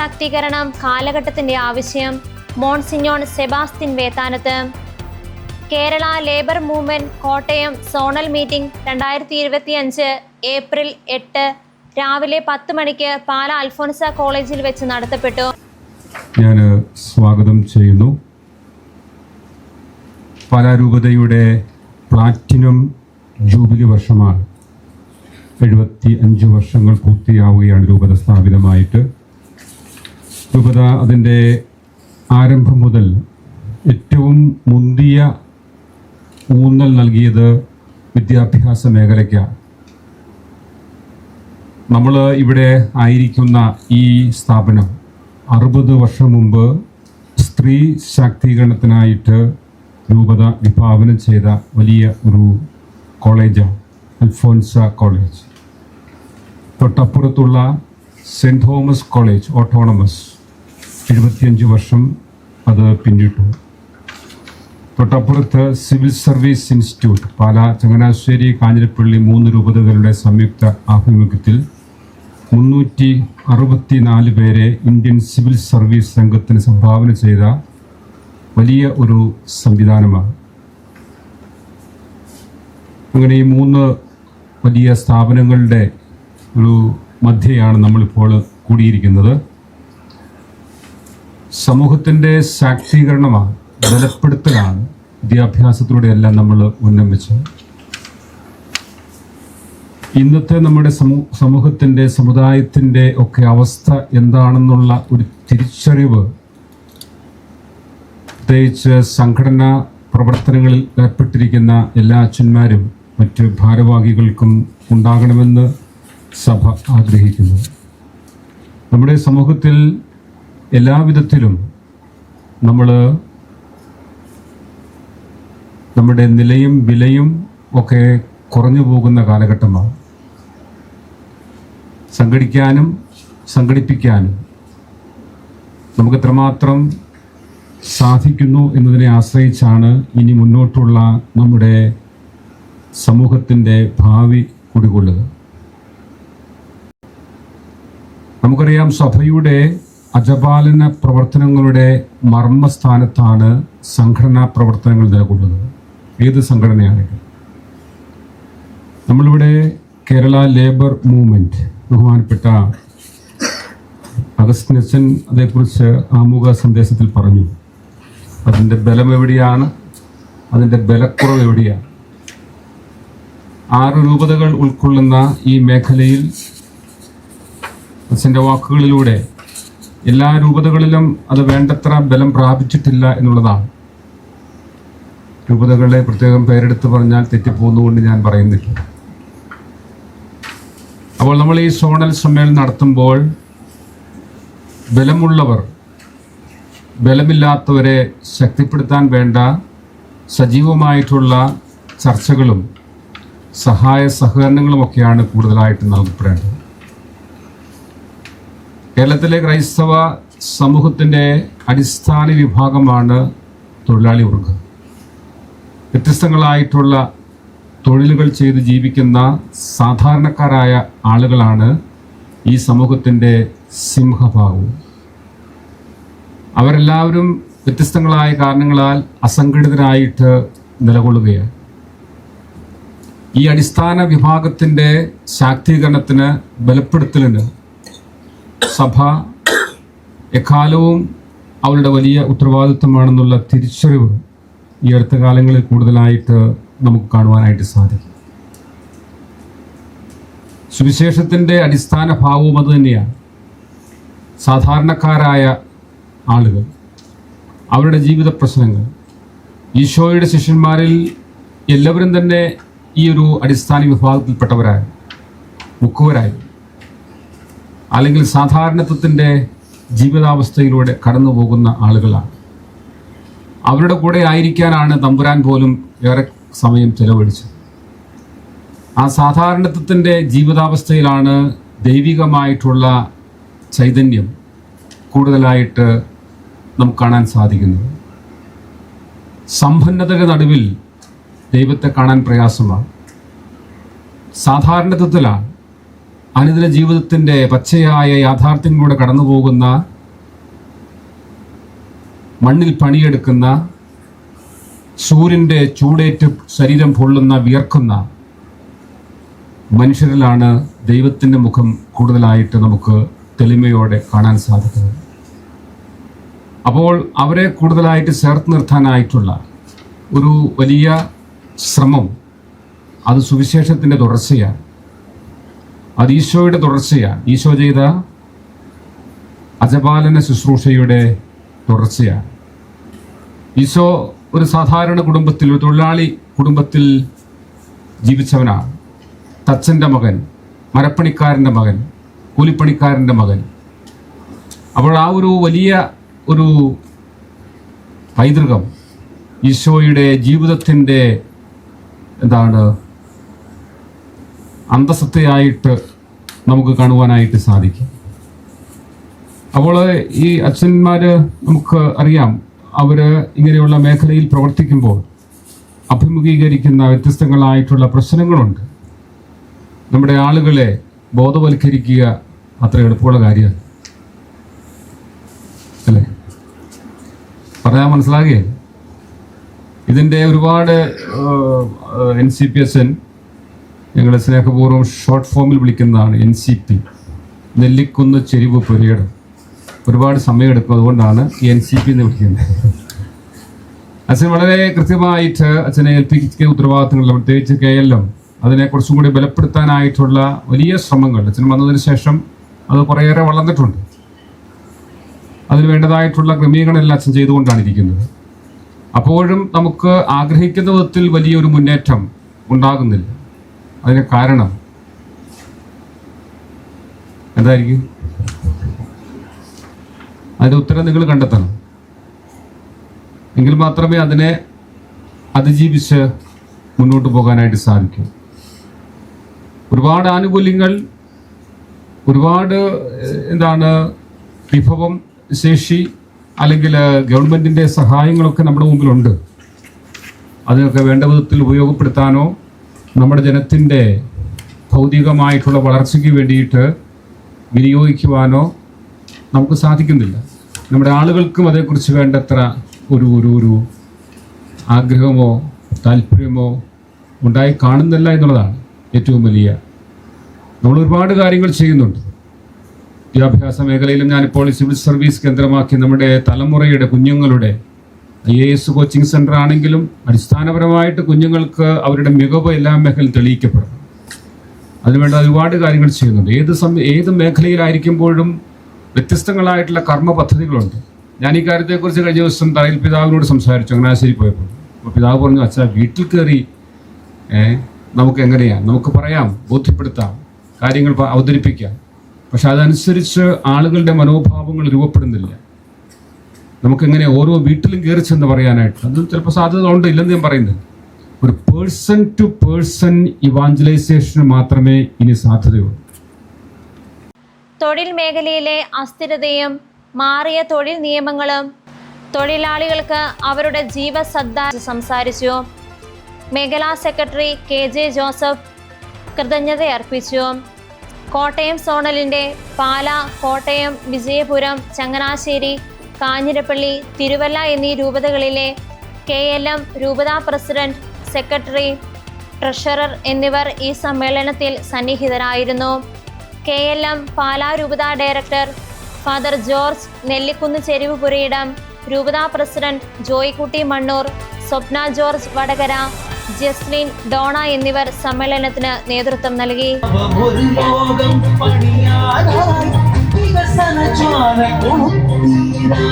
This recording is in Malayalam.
ശാക്തീകരണം കാലഘട്ടത്തിന്റെ ആവശ്യം. Monsignor Sebastian Vethanath. Kerala labour movement Kottayam zonal meeting രണ്ടായിരത്തി ഇരുപത്തി അഞ്ച് ഏപ്രിൽ എട്ട് രാവിലെ പത്ത് മണിക്ക് പാല അൽഫോൻസ കോളേജിൽ വെച്ച് നടത്തപ്പെട്ടു. ഞാൻ സ്വാഗതം ചെയ്യുന്നു. പാലാരൂപതയുടെ പ്ലാറ്റിനം ജൂബിലി വർഷമാണ്. എഴുപത്തി അഞ്ച് വർഷങ്ങൾ പൂർത്തിയാവുകയാണ് രൂപത സ്ഥാപിതമായിട്ട്. രൂപത അതിന്റെ ആരംഭം മുതൽ ഏറ്റവും മുന്തിയ ഊന്നൽ നൽകിയത് വിദ്യാഭ്യാസ മേഖലയ്ക്കാണ് നമ്മൾ ഇവിടെ ആയിരിക്കുന്ന ഈ സ്ഥാപനം അറുപത് വർഷം മുമ്പ് സ്ത്രീ ശാക്തീകരണത്തിനായിട്ട് രൂപത വിഭാവനം ചെയ്ത വലിയ ഒരു കോളേജാണ് അൽഫോൻസ കോളേജ്. തൊട്ടപ്പുറത്തുള്ള സെന്റ് തോമസ് കോളേജ് ഓട്ടോണമസ്. എഴുപത്തിയഞ്ച് വർഷം അത് പിന്നിട്ടു. തൊട്ടപ്പുറത്ത് civil service institute Pala Changanassery Kanjirappally മൂന്ന് രൂപതകളുടെ സംയുക്ത ആഭിമുഖ്യത്തിൽ മുന്നൂറ്റി അറുപത്തി നാല് പേരെ ഇന്ത്യൻ സിവിൽ സർവീസ് രംഗത്തിന് സംഭാവന ചെയ്ത വലിയ ഒരു സംവിധാനമാണ്. അങ്ങനെ ഈ മൂന്ന് വലിയ സ്ഥാപനങ്ങളുടെ ഒരു മധ്യയാണ് നമ്മളിപ്പോൾ കൂടിയിരിക്കുന്നത്. സമൂഹത്തിന്റെ ശാക്തീകരണമാണ് ബലപ്പെടുത്തലാണ് വിദ്യാഭ്യാസത്തിലൂടെയെല്ലാം നമ്മൾ ഉന്നം വെച്ചത്. ഇന്നത്തെ നമ്മുടെ സമൂ സമൂഹത്തിന്റെ സമുദായത്തിന്റെ ഒക്കെ അവസ്ഥ എന്താണെന്നുള്ള ഒരു തിരിച്ചറിവ് പ്രത്യേകിച്ച് സംഘടനാ പ്രവർത്തനങ്ങളിൽ ഏർപ്പെട്ടിരിക്കുന്ന എല്ലാ അച്ഛന്മാരും മറ്റ് ഭാരവാഹികൾക്കും ഉണ്ടാകണമെന്ന് സഭ ആഗ്രഹിക്കുന്നു. നമ്മുടെ സമൂഹത്തിൽ എല്ലാവിധത്തിലും നമ്മൾ നമ്മുടെ നിലയും വിലയും ഒക്കെ കുറഞ്ഞു പോകുന്ന കാലഘട്ടമാണ്. സംഘടിക്കാനും സംഘടിപ്പിക്കാനും നമുക്ക് എത്രമാത്രം സാധിക്കുന്നു എന്നതിനെ ആശ്രയിച്ചാണ് ഇനി മുന്നോട്ടുള്ള നമ്മുടെ സമൂഹത്തിന്റെ ഭാവി കുടികൊള്ളുക. നമുക്കറിയാം സഭയുടെ അജപാലന പ്രവർത്തനങ്ങളുടെ മർമ്മസ്ഥാനത്താണ് സംഘടനാ പ്രവർത്തനങ്ങൾ നിലകൊള്ളുന്നത്. ഏത് സംഘടനയാണെങ്കിലും. നമ്മളിവിടെ കേരള ലേബർ മൂവ്മെന്റ് ബഹുമാനപ്പെട്ട അഗസ്റ്റിനച്ചൻ അതേക്കുറിച്ച് ആമുഖ സന്ദേശത്തിൽ പറഞ്ഞു. അതിന്റെ ബലം എവിടെയാണ്? അതിന്റെ ബലക്കുറവ് എവിടെയാണ്? ആറ് രൂപതകൾ ഉൾക്കൊള്ളുന്ന ഈ മേഖലയിൽ അച്ഛന്റെ വാക്കുകളിലൂടെ എല്ലാ രൂപതകളിലും അത് വേണ്ടത്ര ബലം പ്രാപിച്ചിട്ടില്ല എന്നുള്ളതാണ്. രൂപതകളെ പ്രത്യേകം പേരെടുത്ത് പറഞ്ഞാൽ തെറ്റിപ്പോകുന്നുകൊണ്ട് ഞാൻ പറയുന്നില്ല. അപ്പോൾ നമ്മൾ ഈ സോണൽ സമ്മേളനം നടത്തുമ്പോൾ ബലമുള്ളവർ ബലമില്ലാത്തവരെ ശക്തിപ്പെടുത്താൻ വേണ്ട സജീവമായിട്ടുള്ള ചർച്ചകളും സഹായ സഹകരണങ്ങളുമൊക്കെയാണ് കൂടുതലായിട്ട് നൽകപ്പെടേണ്ടത്. കേരളത്തിലെ ക്രൈസ്തവ സമൂഹത്തിന്റെ അടിസ്ഥാന വിഭാഗമാണ് തൊഴിലാളി വർഗം. വ്യത്യസ്തങ്ങളായിട്ടുള്ള തൊഴിലുകൾ ചെയ്ത് ജീവിക്കുന്ന സാധാരണക്കാരായ ആളുകളാണ് ഈ സമൂഹത്തിന്റെ സിംഹഭാഗവും അവരെല്ലാവരും വ്യത്യസ്തങ്ങളായ കാരണങ്ങളാൽ അസംഘടിതരായിട്ട് നിലകൊള്ളുകയാണ്. ഈ അടിസ്ഥാന വിഭാഗത്തിന്റെ ശാക്തീകരണത്തിന് ബലപ്പെടുത്തലിന് സഭ എക്കാലവും അവരുടെ വലിയ ഉത്തരവാദിത്വമാണെന്നുള്ള തിരിച്ചറിവ് ഈ അടുത്ത കാലങ്ങളിൽ കൂടുതലായിട്ട് നമുക്ക് കാണുവാനായിട്ട് സാധിക്കും. സുവിശേഷത്തിന്റെ അടിസ്ഥാന ഭാവവും അത് തന്നെയാണ് സാധാരണക്കാരായ ആളുകൾ അവരുടെ ജീവിത പ്രശ്നങ്ങൾ ഈശോയുടെ ശിഷ്യന്മാരിൽ എല്ലാവരും തന്നെ ഈ ഒരു അടിസ്ഥാന വിഭാഗത്തിൽപ്പെട്ടവരായി മുക്കുവരായി. അല്ലെങ്കിൽ സാധാരണത്വത്തിന്റെ ജീവിതാവസ്ഥയിലൂടെ കടന്നു പോകുന്ന ആളുകളാണ്. അവരുടെ കൂടെ ആയിരിക്കാനാണ് തമ്പുരാൻ പോലും ഏറെ സമയം ചെലവഴിച്ചത്. ആ സാധാരണത്വത്തിന്റെ ജീവിതാവസ്ഥയിലാണ് ദൈവികമായിട്ടുള്ള ചൈതന്യം കൂടുതലായിട്ട് നമുക്ക് കാണാൻ സാധിക്കുന്നത്. സമ്പന്നതയുടെ നടുവിൽ ദൈവത്തെ കാണാൻ പ്രയാസമാണ്. സാധാരണത്വത്തിലാണ് അനുദിന ജീവിതത്തിന്റെ പച്ചയായ യാഥാർത്ഥ്യങ്ങളിലൂടെ കടന്നു പോകുന്ന മണ്ണിൽ പണിയെടുക്കുന്ന സൂര്യന്റെ ചൂടേറ്റ് ശരീരം പൊള്ളുന്ന വിയർക്കുന്ന മനുഷ്യരിലാണ് ദൈവത്തിന്റെ മുഖം കൂടുതലായിട്ട് നമുക്ക് തെളിമയോടെ കാണാൻ സാധിക്കുന്നത്. അപ്പോൾ അവരെ കൂടുതലായിട്ട് ചേർത്ത് നിർത്താനായിട്ടുള്ള ഒരു വലിയ ശ്രമം അത് സുവിശേഷത്തിന്റെ തുടർച്ചയാണ്. അത് ഈശോയുടെ തുടർച്ചയാണ്. ഈശോ ചെയ്ത അജപാലന ശുശ്രൂഷയുടെ തുടർച്ചയാണ്. ഈശോ ഒരു സാധാരണ കുടുംബത്തിൽ ഒരു തൊഴിലാളി കുടുംബത്തിൽ ജീവിച്ചവനാണ്. തച്ചന്റെ മകൻ മരപ്പണിക്കാരന്റെ മകൻ കൂലിപ്പണിക്കാരന്റെ മകൻ. അപ്പോൾ ആ ഒരു വലിയ ഒരു പൈതൃകം ഈശോയുടെ ജീവിതത്തിന്റെ എന്താണ് അന്തസത്തയായിട്ട് നമുക്ക് കാണുവാനായിട്ട് സാധിക്കും. അപ്പോൾ ഈ അച്ഛന്മാർ നമുക്ക് അറിയാം അവർ ഇങ്ങനെയുള്ള മേഖലയിൽ പ്രവർത്തിക്കുമ്പോൾ അഭിമുഖീകരിക്കുന്ന വ്യത്യസ്തങ്ങളായിട്ടുള്ള പ്രശ്നങ്ങളുണ്ട്. നമ്മുടെ ആളുകളെ ബോധവൽക്കരിക്കുക അത്ര എളുപ്പമുള്ള കാര്യമാണ് അല്ലേ? പറയാൻ മനസ്സിലാകുകയല്ലേ. ഇതിന്റെ ഒരുപാട് N C P S N ഞങ്ങൾ സ്നേഹപൂർവം ഷോർട്ട് ഫോമിൽ വിളിക്കുന്നതാണ് എൻ സി പി നെല്ലിക്കുന്ന് ചെരിവ് പുരയിടം. ഒരുപാട് സമയമെടുക്കും അതുകൊണ്ടാണ് എൻ സി പി എന്ന് വിളിക്കുന്നത്. അച്ഛൻ വളരെ കൃത്യമായിട്ട് അച്ഛനെ ഏൽപ്പിക്കുന്ന ഉത്തരവാദിത്തങ്ങൾ പ്രത്യേകിച്ച് കെ എൽ എം അതിനെ കുറച്ചും കൂടി ബലപ്പെടുത്താനായിട്ടുള്ള വലിയ ശ്രമങ്ങൾ. അച്ഛൻ വന്നതിന് ശേഷം അത് കുറേയേറെ വളർന്നിട്ടുണ്ട്. അതിന് വേണ്ടതായിട്ടുള്ള ക്രമീകരണമെല്ലാം അച്ഛൻ ചെയ്തുകൊണ്ടാണ് ഇരിക്കുന്നത്. അപ്പോഴും നമുക്ക് ആഗ്രഹിക്കുന്ന വിധത്തിൽ വലിയൊരു മുന്നേറ്റം ഉണ്ടാകുന്നില്ല. അതിന് കാരണം? എന്തായിരിക്കും? അതിന്റെ ഉത്തരം നിങ്ങൾ കണ്ടെത്തണം. എങ്കിൽ മാത്രമേ അതിനെ അതിജീവിച്ച് മുന്നോട്ട് പോകാനായിട്ട് സാധിക്കൂ. ഒരുപാട് ആനുകൂല്യങ്ങൾ ഒരുപാട് എന്താണ് വിഭവം ശേഷി അല്ലെങ്കിൽ ഗവൺമെന്റിന്റെ സഹായങ്ങളൊക്കെ നമ്മുടെ മുമ്പിലുണ്ട്. അതിനൊക്കെ വേണ്ട വിധത്തിൽ ഉപയോഗപ്പെടുത്താനോ നമ്മുടെ ജനത്തിന്റെ ഭൗതികമായിട്ടുള്ള വളർച്ചയ്ക്ക് വേണ്ടിയിട്ട് വിനിയോഗിക്കുവാനോ നമുക്ക് സാധിക്കുന്നില്ല. നമ്മുടെ ആളുകൾക്കും അതേക്കുറിച്ച് വേണ്ടത്ര ഒരു ഒരു ഒരു ആഗ്രഹമോ താല്പര്യമോ ഉണ്ടായി കാണുന്നില്ല എന്നുള്ളതാണ് ഏറ്റവും വലിയ നമ്മൾ ഒരുപാട് കാര്യങ്ങൾ ചെയ്യുന്നുണ്ട്. വിദ്യാഭ്യാസ മേഖലയിലും ഞാനിപ്പോൾ സിവിൽ സർവീസ് കേന്ദ്രമാക്കി നമ്മുടെ തലമുറയുടെ കുഞ്ഞുങ്ങളുടെ I A S coaching centre ആണെങ്കിലും അടിസ്ഥാനപരമായിട്ട് കുഞ്ഞുങ്ങൾക്ക് അവരുടെ മികവ് എല്ലാ മേഖലയിൽ തെളിയിക്കപ്പെടണം അതിനുവേണ്ട ഒരുപാട് കാര്യങ്ങൾ ചെയ്യുന്നുണ്ട്. ഏത് സമയം ഏത് മേഖലയിലായിരിക്കുമ്പോഴും വ്യത്യസ്തങ്ങളായിട്ടുള്ള കർമ്മ പദ്ധതികളുണ്ട് ഞാൻ ഈ കാര്യത്തെക്കുറിച്ച് കഴിഞ്ഞ ദിവസം തറയിൽ പിതാവിനോട് സംസാരിച്ചു. ചങ്ങനാശ്ശേരി പോയപ്പോൾ. അപ്പോൾ പിതാവ് പറഞ്ഞു അച്ഛാ വീട്ടിൽ കയറി നമുക്ക് എങ്ങനെയാണ് നമുക്ക് പറയാം ബോധ്യപ്പെടുത്താം കാര്യങ്ങൾ അവതരിപ്പിക്കാം. പക്ഷെ അതനുസരിച്ച് ആളുകളുടെ മനോഭാവങ്ങൾ രൂപപ്പെടുന്നില്ല. നമുക്കെങ്ങനെ ഓരോ വീട്ടിലും കയറി ചെന്ന് പറയാനായിട്ട് അത് ചിലപ്പോൾ സാധ്യത ഉണ്ട് ഇല്ലെന്ന് ഞാൻ പറയുന്നത് ഒരു പേഴ്സൺ ടു പേഴ്സൺ ഇവാഞ്ചലൈസേഷന് മാത്രമേ ഇനി സാധ്യതയുള്ളൂ. തൊഴിൽ മേഖലയിലെ അസ്ഥിരതയും മാറിയ തൊഴിൽ നിയമങ്ങളും തൊഴിലാളികൾക്ക് അവരുടെ ജീവസദ്ധ സംസാരിച്ചു. മേഖലാ സെക്രട്ടറി കെ ജെ ജോസഫ് കൃതജ്ഞത അർപ്പിച്ചു. കോട്ടയം സോണലിന്റെ പാല കോട്ടയം വിജയപുരം ചങ്ങനാശ്ശേരി കാഞ്ഞിരപ്പള്ളി തിരുവല്ല എന്നീ രൂപതകളിലെ കെ എൽ എം രൂപതാ പ്രസിഡന്റ് സെക്രട്ടറി ട്രഷറർ എന്നിവർ ഈ സമ്മേളനത്തിൽ സന്നിഹിതരായിരുന്നു. കെ എൽ എം പാലാ രൂപതാ ഡയറക്ടർ ഫാദർ ജോർജ് നെല്ലിക്കുന്ന് ചെരിവ് പുരയിടം രൂപതാ പ്രസിഡന്റ് ജോയിക്കുട്ടി മണ്ണൂർ സ്വപ്ന ജോർജ് വടകര ജസ്ലിൻ ഡോണ എന്നിവർ സമ്മേളനത്തിന് നേതൃത്വം നൽകി. விவசன ஜான குணம் நீரா